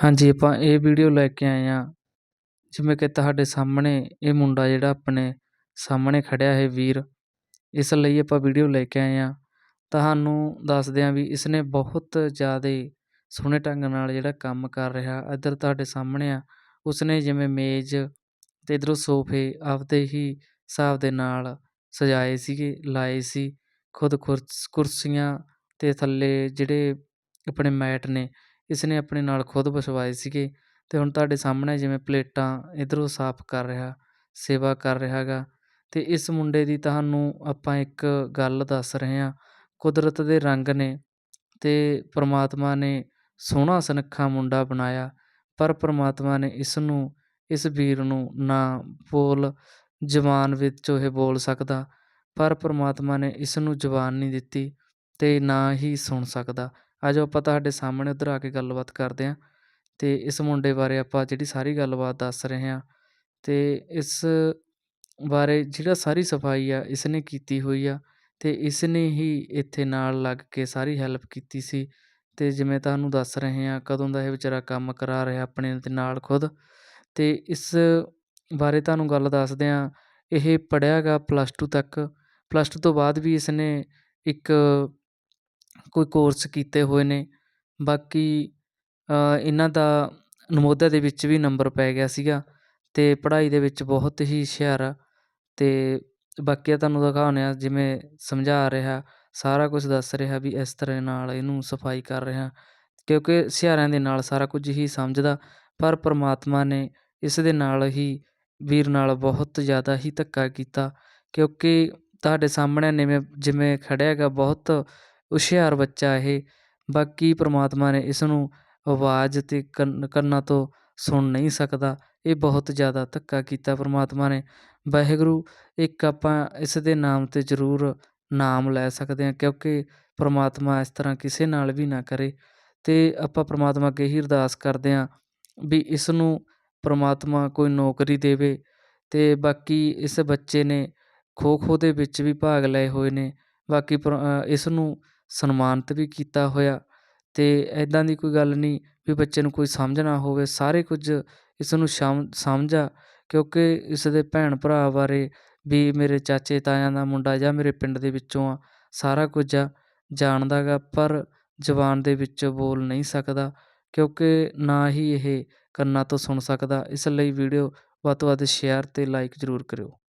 ਹਾਂਜੀ, ਆਪਾਂ ਇਹ ਵੀਡੀਓ ਲੈ ਕੇ ਆਏ ਹਾਂ। ਜਿਵੇਂ ਕਿ ਤੁਹਾਡੇ ਸਾਹਮਣੇ ਇਹ ਮੁੰਡਾ ਜਿਹੜਾ ਆਪਣੇ ਸਾਹਮਣੇ ਖੜਿਆ ਹੈ ਵੀਰ, ਇਸ ਲਈ ਆਪਾਂ ਵੀਡੀਓ ਲੈ ਕੇ ਆਏ ਹਾਂ। ਤੁਹਾਨੂੰ ਦੱਸਦੇ ਹਾਂ ਵੀ ਇਸਨੇ ਬਹੁਤ ਜ਼ਿਆਦਾ ਸੋਹਣੇ ਢੰਗ ਨਾਲ ਜਿਹੜਾ ਕੰਮ ਕਰ ਰਿਹਾ ਇੱਧਰ ਤੁਹਾਡੇ ਸਾਹਮਣੇ ਆ। ਉਸਨੇ ਜਿਵੇਂ ਮੇਜ਼ ਤੇ ਇਧਰੋਂ ਸੋਫੇ ਆਪਦੇ ਹੀ ਹਿਸਾਬ ਦੇ ਨਾਲ ਸਜਾਏ ਸੀਗੇ, ਲਾਏ ਸੀ। ਖੁਦ ਕੁਰਸੀਆਂ ਤੇ ਥੱਲੇ ਜਿਹੜੇ ਆਪਣੇ ਮੈਟ ਨੇ ਇਸ ਨੇ ਆਪਣੇ ਨਾਲ ਖੁਦ ਵਿਛਵਾਏ ਸੀਗੇ ਅਤੇ ਹੁਣ ਤੁਹਾਡੇ ਸਾਹਮਣੇ ਜਿਵੇਂ ਪਲੇਟਾਂ ਇੱਧਰੋਂ ਸਾਫ਼ ਕਰ ਰਿਹਾ, ਸੇਵਾ ਕਰ ਰਿਹਾ ਗਾ ਅਤੇ ਇਸ ਮੁੰਡੇ ਦੀ ਤੁਹਾਨੂੰ ਆਪਾਂ ਇੱਕ ਗੱਲ ਦੱਸ ਰਹੇ ਹਾਂ, ਕੁਦਰਤ ਦੇ ਰੰਗ ਨੇ ਅਤੇ ਪਰਮਾਤਮਾ ਨੇ ਸੋਹਣਾ ਸੁਨੱਖਾ ਮੁੰਡਾ ਬਣਾਇਆ, ਪਰ ਪਰਮਾਤਮਾ ਨੇ ਇਸ ਨੂੰ ਇਸ ਵੀਰ ਨੂੰ ਨਾ ਬੋਲ ਜ਼ਬਾਨ ਵਿੱਚੋਂ ਇਹ ਬੋਲ ਸਕਦਾ, ਪਰ ਪਰਮਾਤਮਾ ਨੇ ਇਸ ਨੂੰ ਜ਼ਬਾਨ ਨਹੀਂ ਦਿੱਤੀ ਅਤੇ ਨਾ ਹੀ ਸੁਣ ਸਕਦਾ। ਆ ਜਾਓ ਆਪਾਂ ਤੁਹਾਡੇ ਸਾਹਮਣੇ ਉੱਧਰ ਆ ਕੇ ਗੱਲਬਾਤ ਕਰਦੇ ਹਾਂ ਅਤੇ ਇਸ ਮੁੰਡੇ ਬਾਰੇ ਆਪਾਂ ਜਿਹੜੀ ਸਾਰੀ ਗੱਲਬਾਤ ਦੱਸ ਰਹੇ ਹਾਂ ਅਤੇ ਇਸ ਬਾਰੇ ਜਿਹੜਾ ਸਾਰੀ ਸਫ਼ਾਈ ਆ ਇਸ ਨੇ ਕੀਤੀ ਹੋਈ ਆ ਅਤੇ ਇਸ ਨੇ ਹੀ ਇੱਥੇ ਨਾਲ ਲੱਗ ਕੇ ਸਾਰੀ ਹੈਲਪ ਕੀਤੀ ਸੀ ਅਤੇ ਜਿਵੇਂ ਤੁਹਾਨੂੰ ਦੱਸ ਰਹੇ ਹਾਂ ਕਦੋਂ ਦਾ ਇਹ ਵਿਚਾਰਾ ਕੰਮ ਕਰਾ ਰਿਹਾ ਆਪਣੇ ਦੇ ਨਾਲ ਖੁਦ ਅਤੇ ਇਸ ਬਾਰੇ ਤੁਹਾਨੂੰ ਗੱਲ ਦੱਸਦੇ ਹਾਂ, ਇਹ ਪੜ੍ਹਿਆ ਗਾ ਪਲੱਸ ਟੂ ਤੱਕ ਪਲੱਸ ਟੂ ਤੋਂ ਬਾਅਦ ਵੀ ਇਸ ਨੇ ਇੱਕ ਕੋਈ ਕੋਰਸ ਕੀਤੇ ਹੋਏ ਨੇ। ਬਾਕੀ ਇਹਨਾਂ ਦਾ ਨਵੋਦਿਆ ਦੇ ਵਿੱਚ ਵੀ ਨੰਬਰ ਪੈ ਗਿਆ ਸੀਗਾ ਅਤੇ ਪੜ੍ਹਾਈ ਦੇ ਵਿੱਚ ਬਹੁਤ ਹੀ ਹੁਸ਼ਿਆਰ ਆ। ਅਤੇ ਬਾਕੀ ਤੁਹਾਨੂੰ ਦਿਖਾਉਂਦੇ ਹਾਂ, ਜਿਵੇਂ ਸਮਝਾ ਰਿਹਾ, ਸਾਰਾ ਕੁਝ ਦੱਸ ਰਿਹਾ ਵੀ ਇਸ ਤਰ੍ਹਾਂ ਨਾਲ ਇਹਨੂੰ ਸਫ਼ਾਈ ਕਰ ਰਿਹਾ। ਕਿਉਂਕਿ ਹੁਸ਼ਿਆਰਾਂ ਦੇ ਨਾਲ ਸਾਰਾ ਕੁਝ ਹੀ ਸਮਝਦਾ, ਪਰ ਪਰਮਾਤਮਾ ਨੇ ਇਸ ਦੇ ਨਾਲ ਹੀ ਵੀਰ ਨਾਲ ਬਹੁਤ ਜ਼ਿਆਦਾ ਹੀ ਧੱਕਾ ਕੀਤਾ। ਕਿਉਂਕਿ ਤੁਹਾਡੇ ਸਾਹਮਣੇ ਨਿਵੇਂ, ਜਿਵੇਂ ਖੜ੍ਹਿਆ ਹੈਗਾ, ਬਹੁਤ ਹੁਸ਼ਿਆਰ ਬੱਚਾ ਇਹ। ਬਾਕੀ ਪਰਮਾਤਮਾ ਨੇ ਇਸ ਨੂੰ ਆਵਾਜ਼ ਅਤੇ ਕੰਨ, ਕੰਨਾਂ ਤੋਂ ਸੁਣ ਨਹੀਂ ਸਕਦਾ। ਇਹ ਬਹੁਤ ਜ਼ਿਆਦਾ ਧੱਕਾ ਕੀਤਾ ਪਰਮਾਤਮਾ ਨੇ। ਵਾਹਿਗੁਰੂ, ਇੱਕ ਆਪਾਂ ਇਸ ਦੇ ਨਾਮ 'ਤੇ ਜ਼ਰੂਰ ਨਾਮ ਲੈ ਸਕਦੇ ਹਾਂ ਕਿਉਂਕਿ ਪਰਮਾਤਮਾ ਇਸ ਤਰ੍ਹਾਂ ਕਿਸੇ ਨਾਲ ਵੀ ਨਾ ਕਰੇ। ਅਤੇ ਆਪਾਂ ਪਰਮਾਤਮਾ ਅੱਗੇ ਹੀ ਅਰਦਾਸ ਕਰਦੇ ਹਾਂ ਵੀ ਇਸ ਨੂੰ ਪ੍ਰਮਾਤਮਾ ਕੋਈ ਨੌਕਰੀ ਦੇਵੇ ਅਤੇ ਬਾਕੀ ਇਸ ਬੱਚੇ ਨੇ ਖੋ ਖੋ ਦੇ ਵਿੱਚ ਵੀ ਭਾਗ ਲਏ ਹੋਏ ਨੇ। ਬਾਕੀ ਪਰ ਇਸ ਨੂੰ ਸਨਮਾਨਿਤ ਵੀ ਕੀਤਾ ਹੋਇਆ। ਅਤੇ ਇੱਦਾਂ ਦੀ ਕੋਈ ਗੱਲ ਨਹੀਂ ਵੀ ਬੱਚੇ ਨੂੰ ਕੋਈ ਸਮਝ ਨਾ ਹੋਵੇ, ਸਾਰੇ ਕੁਝ ਇਸ ਨੂੰ ਸ਼ਮ, ਸਮਝ ਆ। ਕਿਉਂਕਿ ਇਸ ਦੇ ਭੈਣ ਭਰਾ ਬਾਰੇ ਵੀ ਮੇਰੇ ਚਾਚੇ ਤਾਇਆਂ ਦਾ ਮੁੰਡਾ ਜਾਂ ਮੇਰੇ ਪਿੰਡ ਦੇ ਵਿੱਚੋਂ ਆ, ਸਾਰਾ ਕੁਝ ਆ, ਜਾਣਦਾ ਗਾ, ਪਰ ਜ਼ਬਾਨ ਦੇ ਵਿੱਚ ਬੋਲ ਨਹੀਂ ਸਕਦਾ। ਕਿਉਂਕਿ ਨਾ ਹੀ ਇਹ ਕੰਨਾਂ ਤੋਂ ਸੁਣ ਸਕਦਾ। ਇਸ ਲਈ ਵੀਡੀਓ ਵੱਧ ਤੋਂ ਵੱਧ ਸ਼ੇਅਰ ਅਤੇ ਲਾਈਕ ਜ਼ਰੂਰ ਕਰਿਓ।